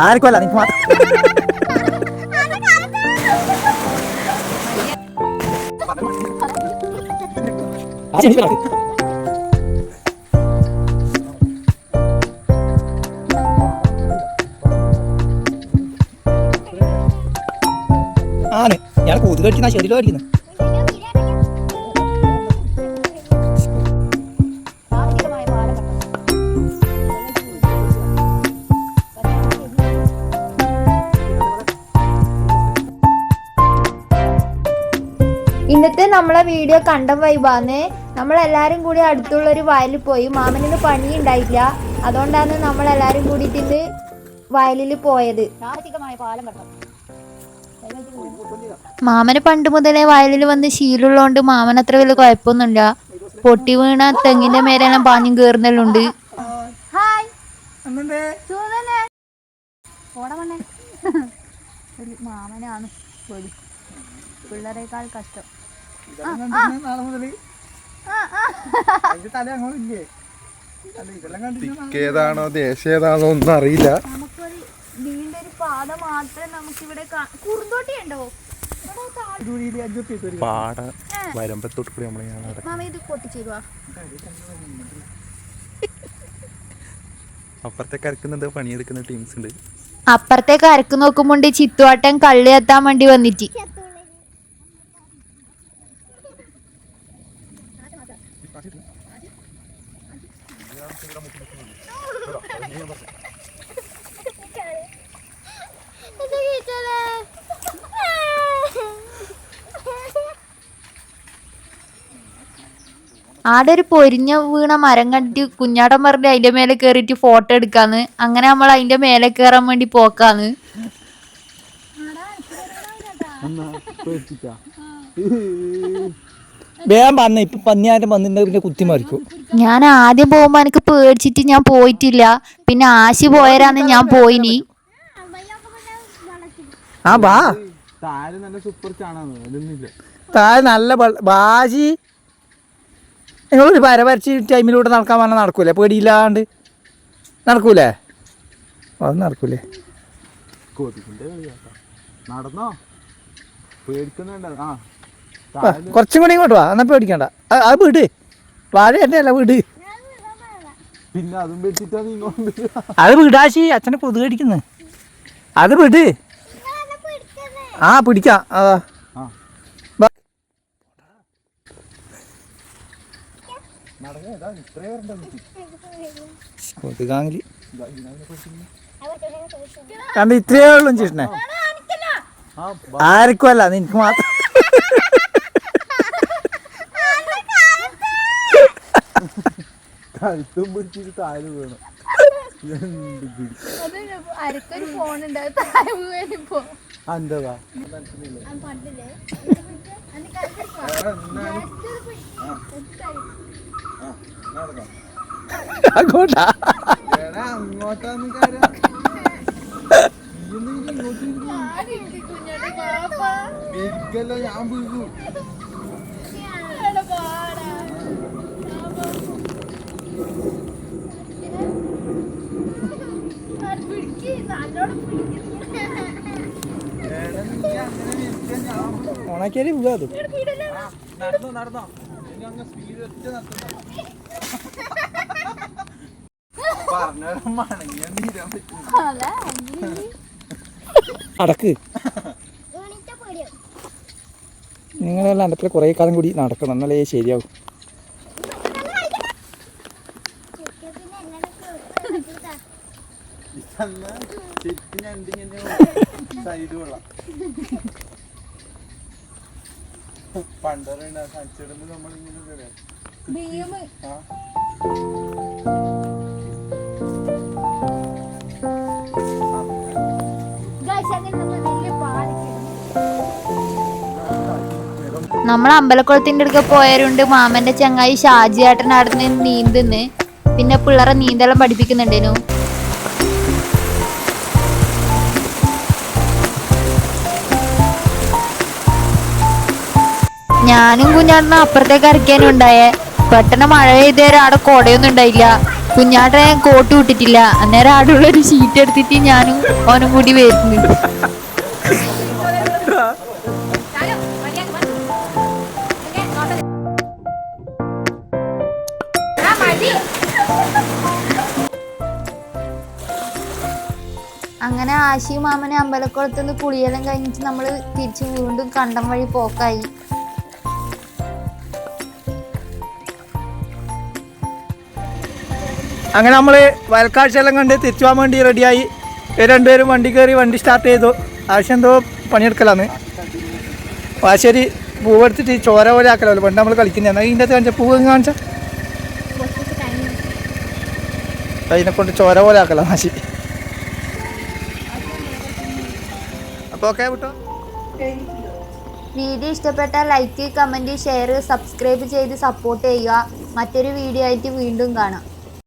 ആർക്കുമല്ല നിനക്ക് മാത്രം ആ ശരി, ശരി. ആണ് ഞാൻ കൊതുക് കടിക്കുന്ന ഇന്നത്തെ നമ്മളെ വീഡിയോ കണ്ട വൈബാന്ന് നമ്മളെല്ലാരും കൂടി അടുത്തുള്ള ഒരു വയലിൽ പോയി. മാമനിന്ന് പണി ഉണ്ടായില്ല അതുകൊണ്ടാണ് നമ്മളെല്ലാരും കൂടിയിട്ട് ഇന്ന് വയലിൽ പോയത്. മാമന് പണ്ട് മുതലേ വയലിൽ വന്ന് ശീലമുള്ളതുകൊണ്ട് മാമൻ അത്ര വലിയ കുഴപ്പമൊന്നുമില്ല. പൊട്ടി വീണ തെങ്ങിന്റെ മേലെല്ലാം പാഞ്ഞും കയറുന്നല്ലുണ്ട് ഹായ് മാമനാണ് പിള്ളേരെക്കാൾ കഷ്ടം. നാളെ മുതൽ തല അങ്ങോട്ടില്ലേ? ഏതാണോ ദേശം ഏതാണോ ഒന്നും അറിയില്ല. നമുക്കൊരു നീണ്ട ഒരു പാത മാത്രമേ നമുക്കിവിടെ കുറുന്തോട്ടി ഉണ്ടോ. പാട വരമ്പത്തോട്ട് കൂടി നമ്മൾ ഞാൻ മാമ ഇത് പൊട്ടിച്ചേരുവാ അപ്പുറത്തേക്ക് അരക്കുന്നുണ്ട് പണിയെടുക്കുന്ന ടീംസ് ഉണ്ട്. അപ്പുറത്തേക്ക് അരക്ക് നോക്കുമ്പോണ്ട് ചിത്തുവാട്ടൻ കള്ളി എത്താൻ വേണ്ടി വന്നിട്ട്. ആടെ ഒരു പൊരിഞ്ഞ വീണ മരം കണ്ടിട്ട് കുഞ്ഞാടൻ പറഞ്ഞ് അതിന്റെ മേലെ കയറിയിട്ട് ഫോട്ടോ എടുക്കാന്ന്. അങ്ങനെ നമ്മൾ അതിന്റെ മേലെ കയറാൻ വേണ്ടി പോക്കാന്ന്. വേഗം വന്ന. ഇപ്പൊ പന്നിയാരും വന്നിട്ട് പിന്നെ കുത്തി മറിക്കും. ഞാൻ ആദ്യം പോകുമ്പോ എനിക്ക് പേടിച്ചിട്ട് ഞാൻ പോയിട്ടില്ല. പിന്നെ ആശി പോയരാന്ന് ഞാൻ പോയിനി. ആ വാ. താഴെ നല്ല സൂപ്പർ താഴെ ബാജി നിങ്ങളൊരു വര വരച്ച് ടൈമിലൂടെ നടക്കാൻ പറഞ്ഞാൽ നടക്കൂലേ? പേടിയില്ലാണ്ട് നടക്കൂലേ? അത് നടക്കൂലേ. നടന്നോ? പേടിക്കുന്നുണ്ട്? ആ, കുറച്ചും കൂടി ഇങ്ങോട്ട് വാ. എന്നാ പേടിക്കണ്ട. അത് വീട്. വാഴ തന്നെ അല്ല വീട്. പിന്നെ അതും വിടാശി അച്ഛനെ കൊതുക് കടിക്കുന്നു. അത് വിട്. ആ പിടിക്കാം. അതാ ഇത്രേ ഉള്ളു കൊതുകാങ്കിൽ കണ്ട ഇത്രയേ ഉള്ളൂ ചേട്ടനെ. ആർക്കും അല്ല നിനക്ക് മാത്രം. കഴുത്തും പിടിച്ചിട്ട് താഴെ വീണു. അരക്കൊരു ഫോൺ ഉണ്ട് അന്തതാ അങ്ങോട്ടാ. അങ്ങോട്ടാന്ന് കാര്യം വിരിക്കല്ല ഞാൻ വീഴു ഓണാക്കിയാലേ പോവാ അത്. നടന്നോ നടന്നോ. സ്പീഡ് വെച്ച് നടക്ക്. നിങ്ങളെല്ലാം അണ്ടത്തിൽ കുറേ കാലം കൂടി നടക്കണം. എന്നാലേ ശരിയാവും. സൈഡ് കൊള്ളാം. പണ്ടറിയണ്ട കളിച്ചിടുമ്പോ നമ്മളിങ്ങനെ വരാം ആ? നമ്മൾ അമ്പലക്കുളത്തിന്റെ അടുക്ക പോയവരുണ്ട്. മാമന്റെ ചങ്ങായി ഷാജി അവിടെ നിന്ന് നീന്തുന്ന്. പിന്നെ പിള്ളേരെ നീന്തളം പഠിപ്പിക്കുന്നുണ്ടേനു. ഞാനും കുഞ്ഞാട്ടനും അപ്പുറത്തേക്ക് ഇറക്കാനും ഉണ്ടായേ പെട്ടെന്ന് മഴ പെയ്ത അവിടെ കുടയൊന്നും ഉണ്ടായില്ല. കുഞ്ഞാട്ടൻ കോട്ട് വിട്ടിട്ടില്ല. അന്നേരം ആടുള്ള ഒരു ഷീറ്റ് എടുത്തിട്ട് ഞാനും ഓനും കൂടി വരുന്നു. അങ്ങനെ ആശിയും മാമനെ അമ്പലക്കുളത്ത് നിന്ന് കുളിയെല്ലാം കഴിഞ്ഞിട്ട് നമ്മൾ തിരിച്ച് വീണ്ടും കണ്ടം വഴി പോക്കായി. അങ്ങനെ നമ്മൾ വയൽക്കാഴ്ചയെല്ലാം കണ്ട് തിരിച്ചു പോകാൻ വേണ്ടി റെഡിയായി. രണ്ടുപേരും വണ്ടി കയറി വണ്ടി സ്റ്റാർട്ട് ചെയ്തു. ആവശ്യം എന്തോ പണിയെടുക്കലാണ്. വാശ്ശേരി പൂവ് എടുത്തിട്ട് ഈ ചോര പോലെ ആക്കലല്ലോ. പണ്ട് നമ്മൾ കളിക്കുന്നതാണ് ഇതിന്റെ അകത്ത് കാണിച്ച? പൂവ് കാണിച്ച? അതിനെ കൊണ്ട് ചോര പോലെ ആക്കല വാശി. അപ്പോൾ ഓക്കെ വിട്ടോ വീഡിയോ ഇഷ്ടപ്പെട്ട ലൈക്ക് കമന്റ് ഷെയർ സബ്സ്ക്രൈബ് ചെയ്ത് സപ്പോർട്ട് ചെയ്യുക. മറ്റൊരു വീഡിയോ ആയിട്ട് വീണ്ടും കാണാം.